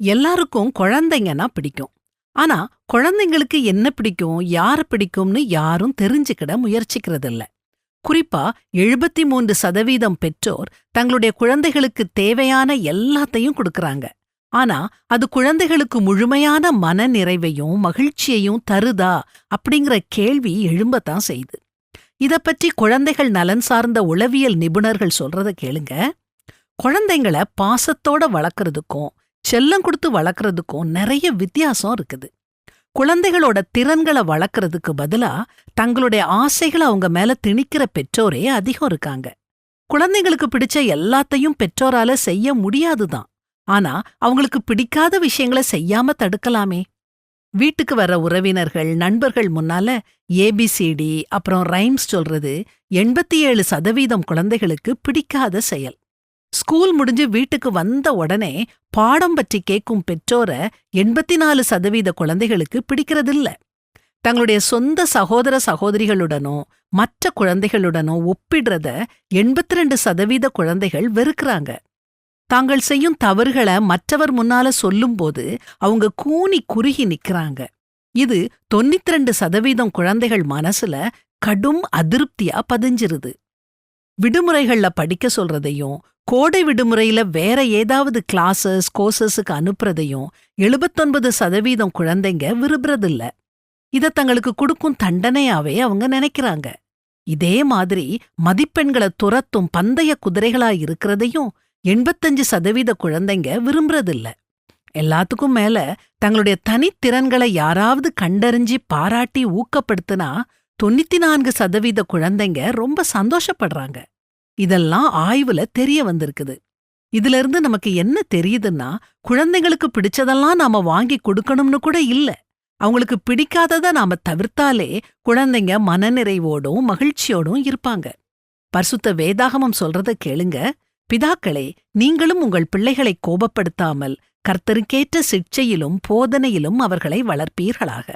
எல்லாருக்கும் குழந்தைங்கன்னா பிடிக்கும். ஆனா குழந்தைங்களுக்கு என்ன பிடிக்கும் யார பிடிக்கும்னு யாரும் தெரிஞ்சுக்கிட முயற்சிக்கிறதில்ல. குறிப்பா எழுபத்தி மூன்று சதவீதம் பெற்றோர் தங்களுடைய குழந்தைகளுக்கு தேவையான எல்லாத்தையும் கொடுக்கறாங்க. ஆனா அது குழந்தைகளுக்கு முழுமையான மன நிறைவையும் மகிழ்ச்சியையும் தருதா அப்படிங்கிற கேள்வி எழும்பத்தான் செய்யுது இத பற்றி குழந்தைகள் நலன் சார்ந்த உளவியல் நிபுணர்கள் சொல்றத கேளுங்க. குழந்தைங்கள பாசத்தோட வளர்க்கறதுக்கும் செல்லம் கொடுத்து வளர்க்கறதுக்கும் நிறைய வித்தியாசம் இருக்குது. குழந்தைகளோட திறன்களை வளர்க்கறதுக்கு பதிலா தங்களுடைய ஆசைகளை அவங்க மேல திணிக்கிற பெற்றோரே அதிகம் இருக்காங்க. குழந்தைங்களுக்கு பிடிச்ச எல்லாத்தையும் பெற்றோரால செய்ய முடியாதுதான். ஆனா அவங்களுக்கு பிடிக்காத விஷயங்களை செய்யாம தடுக்கலாமே. வீட்டுக்கு வர உறவினர்கள் நண்பர்கள் முன்னால ஏபிசிடி அப்புறம் ரைம்ஸ் சொல்றது எண்பத்தி ஏழு சதவீதம் குழந்தைகளுக்கு பிடிக்காத செயல். ஸ்கூல் முடிஞ்சு வீட்டுக்கு வந்த உடனே பாடம் பற்றி கேட்கும் பெற்றோர எண்பத்தி நாலு சதவீத குழந்தைகளுக்கு பிடிக்கிறதில்ல. தங்களுடைய சொந்த சகோதர சகோதரிகளுடனோ மற்ற குழந்தைகளுடனோ ஒப்பிடுறத எண்பத்தி ரெண்டு சதவீத குழந்தைகள் வெறுக்கறாங்க. தாங்கள் செய்யும் தவறுகளை மற்றவர் முன்னால சொல்லும்போது அவங்க கூனி குறுகி நிக்கறாங்க. இது தொண்ணூத்தி ரெண்டு சதவீதம் குழந்தைகள் மனசுல கடும் அதிருப்தியா பதிஞ்சிருது. விடுமுறைகள்ல படிக்க சொல்றதையும் கோடை விடுமுறையில வேற ஏதாவது கிளாஸஸ் கோர்சஸுக்கு அனுப்புறதையும் எழுபத்தொன்பது சதவீதம் குழந்தைங்க விரும்புறதில்ல. இத தங்களுக்கு கொடுக்கும் தண்டனையாவே அவங்க நினைக்கிறாங்க. இதே மாதிரி மதிப்பெண்களை துரத்தும் பந்தய குதிரைகளா இருக்கிறதையும் எண்பத்தஞ்சு சதவீத குழந்தைங்க விரும்புறதில்ல. எல்லாத்துக்கும் மேல தங்களுடைய தனித்திறன்களை யாராவது கண்டறிஞ்சு பாராட்டி ஊக்கப்படுத்தினா தொண்ணூத்தி நான்கு சதவீத குழந்தைங்க ரொம்ப சந்தோஷப்படுறாங்க. இதெல்லாம் ஆய்வுல தெரிய வந்திருக்குது. இதுல இருந்து நமக்கு என்ன தெரியுதுன்னா குழந்தைங்களுக்கு பிடிச்சதெல்லாம் நாம வாங்கி கொடுக்கணும்னு கூட இல்ல. அவங்களுக்கு பிடிக்காதத நாம தவிர்த்தாலே குழந்தைங்க மனநிறைவோடும் மகிழ்ச்சியோடும் இருப்பாங்க. பரிசுத்த வேதாகமம் சொல்றத கேளுங்க. பிதாக்களே நீங்களும் உங்கள் பிள்ளைகளை கோபப்படுத்தாமல் கர்த்தருக்கேற்ற சிக்ஷையிலும் போதனையிலும் அவர்களை வளர்ப்பீர்களாக.